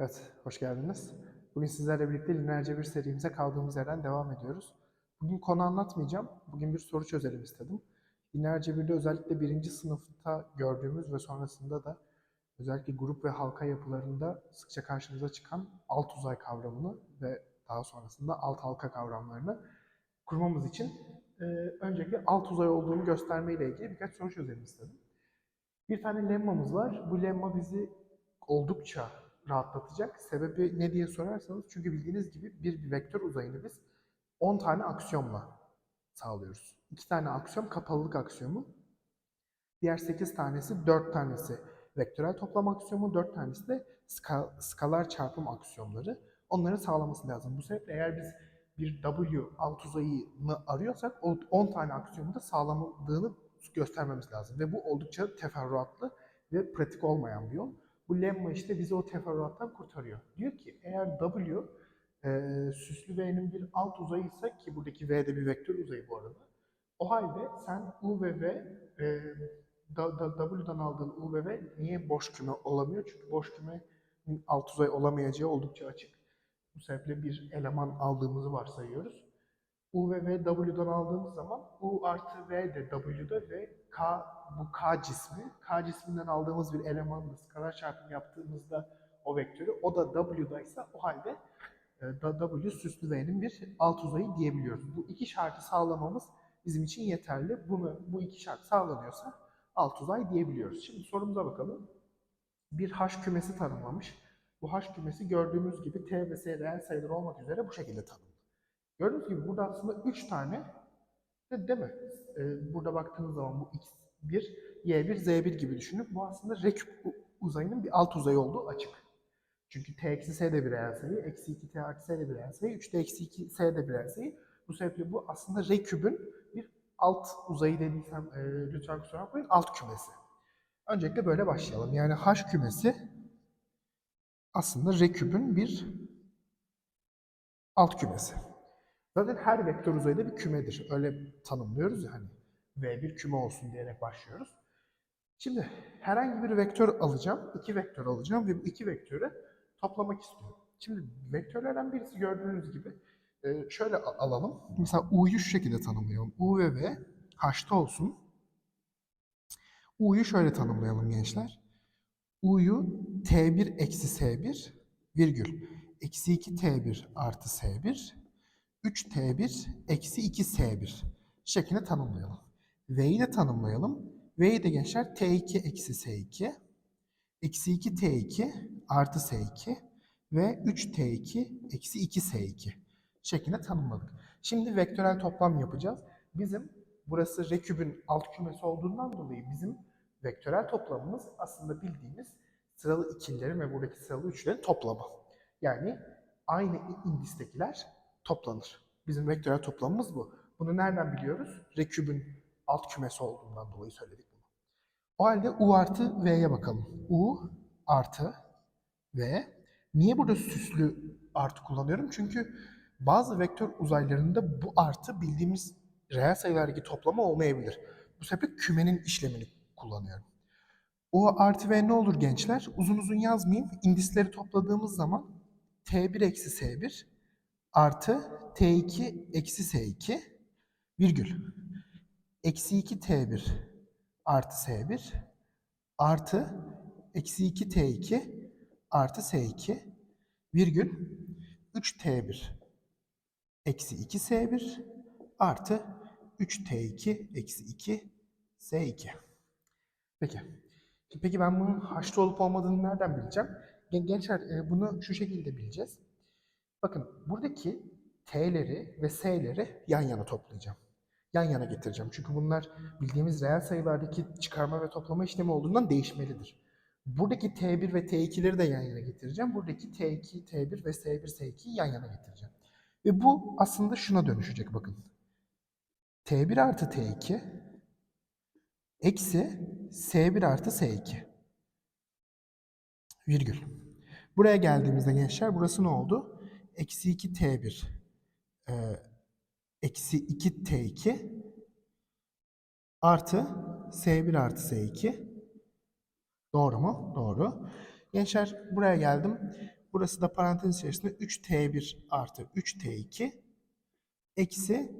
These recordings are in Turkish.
Evet, hoş geldiniz. Bugün sizlerle birlikte lineer cebir serimize kaldığımız yerden devam ediyoruz. Bugün konu anlatmayacağım. Bugün bir soru çözelim istedim. Lineer cebirde özellikle birinci sınıfta gördüğümüz ve sonrasında da özellikle grup ve halka yapılarında sıkça karşımıza çıkan alt uzay kavramını ve daha sonrasında alt halka kavramlarını kurmamız için e, öncelikle alt uzay olduğunu göstermeyle ilgili birkaç soru çözelim istedim. Bir tane lemmamız var. Bu lemma bizi oldukça rahatlatacak. Sebebi ne diye sorarsanız çünkü bildiğiniz gibi bir, bir vektör uzayını biz 10 tane aksiyomla sağlıyoruz. 2 tane aksiyom kapalılık aksiyomu. Diğer 8 tanesi 4 tanesi vektörel toplam aksiyomu, 4 tanesi de ska, skalar çarpım aksiyomları. Onların sağlaması lazım. Bu sebeple eğer biz bir W alt uzayını arıyorsak o 10 tane aksiyomu da sağlamadığını göstermemiz lazım. Ve bu oldukça teferruatlı ve pratik olmayan bir yol. Bu lemma işte bizi o teferruattan kurtarıyor. Diyor ki eğer W e, süslü V'nin bir alt uzayıysa ki buradaki V de bir vektör uzayı bu arada. O halde sen U ve V e, da, da, W'dan aldığın U ve V niye boş küme olamıyor? Çünkü boş kümenin alt uzay olamayacağı oldukça açık. Bu sebeple bir eleman aldığımızı varsayıyoruz. U ve V W'dan aldığımız zaman U artı V de W'da ve K bu K cismi. K cisminden aldığımız bir elemanla skalar çarpım yaptığımızda o vektörü o da W'daysa o halde e, W süslü V'nin bir alt uzayı diyebiliyoruz. Bu iki şartı sağlamamız bizim için yeterli. Bunu bu iki şart sağlanıyorsa alt uzay diyebiliyoruz. Şimdi sorumuza bakalım. Bir H kümesi tanımlamış. Bu H kümesi gördüğümüz gibi T ve S reel sayılar olmak üzere bu şekilde tanımlı. Gördüğünüz gibi burada aslında 3 tane de, değil mi? Ee, burada baktığınız zaman bu x1, y1, z1 gibi düşünüp bu aslında R küp uzayının bir alt uzayı olduğu açık. Çünkü t eksi s de bir reel sayı, eksi 2t artı s de bir reel sayı, 3t eksi 2 s de bir sayı. Bu sebeple bu aslında R küpün bir alt uzayı dediysem e, lütfen kusura bakmayın alt kümesi. Öncelikle böyle başlayalım. Yani H kümesi aslında R küpün bir alt kümesi. Zaten her vektör uzayda bir kümedir. Öyle tanımlıyoruz ya hani. V bir küme olsun diyerek başlıyoruz. Şimdi herhangi bir vektör alacağım. iki vektör alacağım ve bu iki vektörü toplamak istiyorum. Şimdi vektörlerden birisi gördüğünüz gibi e, şöyle alalım. Mesela U'yu şu şekilde tanımlayalım. U ve V H'ta olsun. U'yu şöyle tanımlayalım gençler. U'yu T1 eksi S1 virgül eksi 2 T1 artı S1 3T1 eksi 2S1 şeklinde tanımlayalım. V'yi de tanımlayalım. V'yi de gençler T2 eksi S2 eksi 2T2 artı S2 ve 3T2 eksi 2S2 şeklinde tanımladık. Şimdi vektörel toplam yapacağız. Bizim burası R kübün alt kümesi olduğundan dolayı bizim vektörel toplamımız aslında bildiğimiz sıralı ikililerin ve buradaki sıralı üçlerin toplamı. Yani aynı indistekiler toplanır. Bizim vektörel toplamımız bu. Bunu nereden biliyoruz? R kübün alt kümesi olduğundan dolayı söyledik bunu. O halde U artı V'ye bakalım. U artı V. Niye burada süslü artı kullanıyorum? Çünkü bazı vektör uzaylarında bu artı bildiğimiz reel sayılardaki toplama olmayabilir. Bu sebeple kümenin işlemini kullanıyorum. U artı V ne olur gençler? Uzun uzun yazmayayım. İndisleri topladığımız zaman T1 eksi S1 artı T2 eksi S2 virgül eksi 2 T1 artı S1 artı eksi 2 T2 artı S2 virgül 3 T1 eksi 2 S1 artı 3 T2 eksi 2 S2. Peki. Peki ben bunun haşlı olup olmadığını nereden bileceğim? Gen- Gençler e, bunu şu şekilde bileceğiz. Bakın buradaki T'leri ve S'leri yan yana toplayacağım. Yan yana getireceğim. Çünkü bunlar bildiğimiz reel sayılardaki çıkarma ve toplama işlemi olduğundan değişmelidir. Buradaki T1 ve T2'leri de yan yana getireceğim. Buradaki T2, T1 ve S1, S2'yi yan yana getireceğim. Ve bu aslında şuna dönüşecek bakın. T1 artı T2 eksi S1 artı S2 virgül. Buraya geldiğimizde gençler burası ne oldu? Eksi 2 T1 e, eksi 2 T2 artı S1 artı S2 Doğru mu? Doğru. Gençler buraya geldim. Burası da parantez içerisinde 3t1 artı 3t2 eksi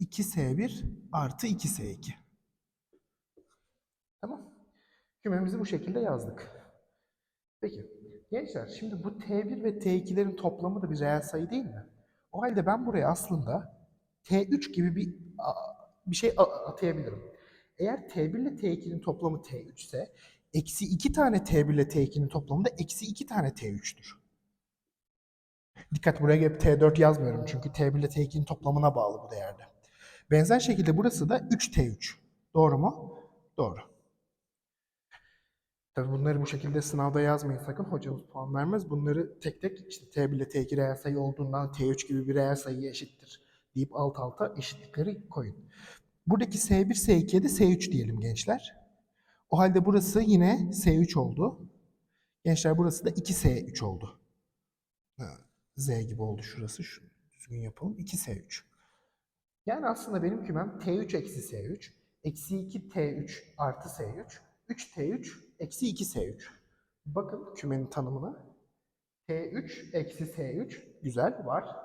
2s1 artı 2s2. Tamam. Kümemizi bu şekilde yazdık. Peki. Gençler şimdi bu t1 ve t2'lerin toplamı da bir reel sayı değil mi? O halde ben buraya aslında t3 gibi bir bir şey atayabilirim. Eğer t1 ile t2'nin toplamı t3 ise eksi 2 tane t1 ile t2'nin toplamı da eksi 2 tane t3'tür. Dikkat buraya hep t4 yazmıyorum çünkü t1 ile t2'nin toplamına bağlı bu değerde. Benzer şekilde burası da 3t3. Doğru mu? Doğru. Tabii bunları bu şekilde sınavda yazmayın sakın. Hocamız puan vermez. Bunları tek tek işte T1 ile T2 reel sayı olduğundan T3 gibi bir reel sayıya eşittir deyip alt alta eşitlikleri koyun. Buradaki S1, S2'ye de S3 diyelim gençler. O halde burası yine S3 oldu. Gençler burası da 2S3 oldu. Z gibi oldu şurası. Şu, düzgün yapalım. 2S3. Yani aslında benim kümem T3 eksi S3, eksi 2 T3 artı S3, 3 T3 eksi 2 S3. Bakın kümenin tanımına. T3 eksi S3 güzel var.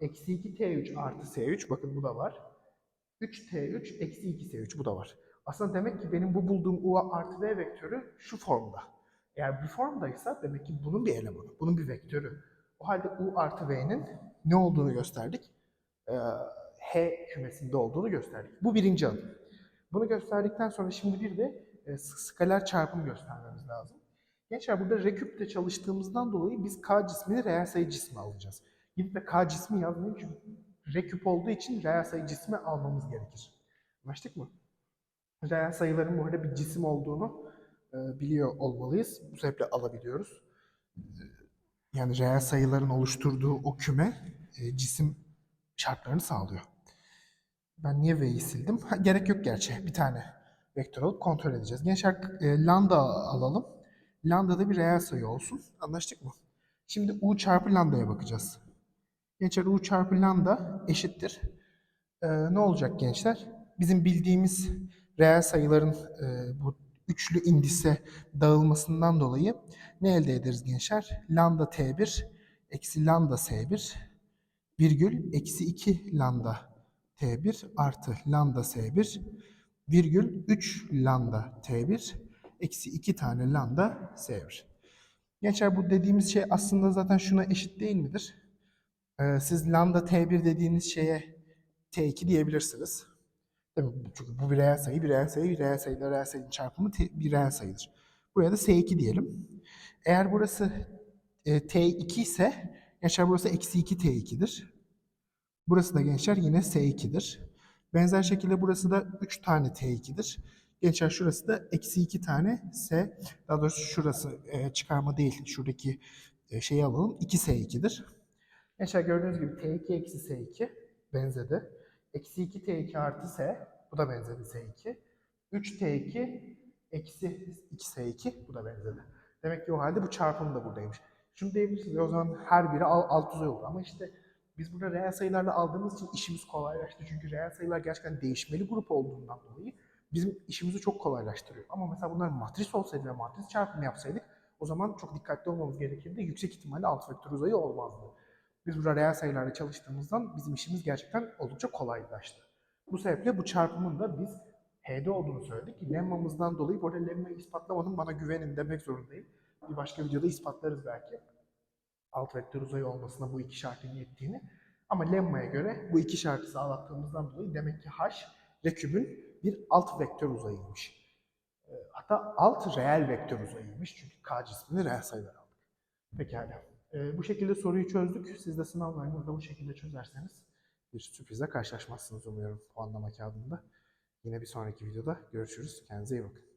Eksi 2 T3 artı S3 bakın bu da var. 3 T3 eksi 2 S3 bu da var. Aslında demek ki benim bu bulduğum U artı V vektörü şu formda. Eğer bu formdaysa demek ki bunun bir elemanı, bunun bir vektörü. O halde U artı V'nin ne olduğunu gösterdik. Ee, H kümesinde olduğunu gösterdik. Bu birinci adım. Bunu gösterdikten sonra şimdi bir de e, skaler çarpım göstermemiz lazım. Gençler burada reküpte çalıştığımızdan dolayı biz K cismini reel sayı cismi alacağız. Gidip de K cismi yazmayın çünkü reküp olduğu için reel sayı cismi almamız gerekir. Anlaştık mı? Reel sayıların bu arada bir cisim olduğunu e, biliyor olmalıyız. Bu sebeple alabiliyoruz. E, Yani reel sayıların oluşturduğu o küme e, cisim şartlarını sağlıyor. Ben niye V'yi sildim? Gerek yok gerçi. Bir tane vektör alıp kontrol edeceğiz. Gençler e, lambda alalım. Lambda da bir reel sayı olsun. Anlaştık mı? Şimdi U çarpı lambdaya bakacağız. Gençler U çarpı lambda eşittir. E, ne olacak gençler? Bizim bildiğimiz reel sayıların e, bu üçlü indise dağılmasından dolayı ne elde ederiz gençler? Lambda T1 eksi lambda S1 virgül eksi 2 lambda T1 artı lambda S1 virgül 3 lambda T1 eksi 2 tane lambda S1. Gençler bu dediğimiz şey aslında zaten şuna eşit değil midir? Ee, siz lambda T1 dediğiniz şeye T2 diyebilirsiniz. Değil mi? Çünkü bu bir reel sayı, bir reel sayı, bir reel sayı, reel sayının çarpımı bir reel sayıdır. Buraya da S2 diyelim. Eğer burası e, T2 ise gençler burası eksi 2 T2'dir. Burası da gençler yine S2'dir. Benzer şekilde burası da 3 tane T2'dir. Gençler şurası da eksi 2 tane S. Daha doğrusu şurası e, çıkarma değil. Şuradaki e, şeyi alalım. 2 S2'dir. Gençler gördüğünüz gibi T2 eksi S2 benzedi. Eksi 2 T2 artı S. Bu da benzedi S2. 3 T2 eksi 2 S2. Bu da benzedi. Demek ki o halde bu çarpım da buradaymış. Şunu diyebilirsiniz. O zaman her biri al- alt uzay oldu. Ama işte biz burada reel sayılarla aldığımız için işimiz kolaylaştı. Çünkü reel sayılar gerçekten değişmeli grup olduğundan dolayı bizim işimizi çok kolaylaştırıyor. Ama mesela bunlar matris olsaydı ve matris çarpımı yapsaydık o zaman çok dikkatli olmamız gerekirdi. Yüksek ihtimalle alt vektör uzayı olmazdı. Biz burada reel sayılarla çalıştığımızdan bizim işimiz gerçekten oldukça kolaylaştı. Bu sebeple bu çarpımın da biz H'de olduğunu söyledik. Lemmamızdan dolayı, bu arada lemmayı ispatlamadım bana güvenin demek zorundayım. Bir başka videoda ispatlarız belki alt vektör uzayı olmasına bu iki şartın yettiğini. Ama lemmaya göre bu iki şartı sağlattığımızdan dolayı demek ki H rekübün bir alt vektör uzayıymış. E, Hatta alt reel vektör uzayıymış. Çünkü K cismini reel sayılar aldık. Pekala. E, bu şekilde soruyu çözdük. Siz de sınavlarınızda bu şekilde çözerseniz bir sürprize karşılaşmazsınız umuyorum puanlama kağıdında. Yine bir sonraki videoda görüşürüz. Kendinize iyi bakın.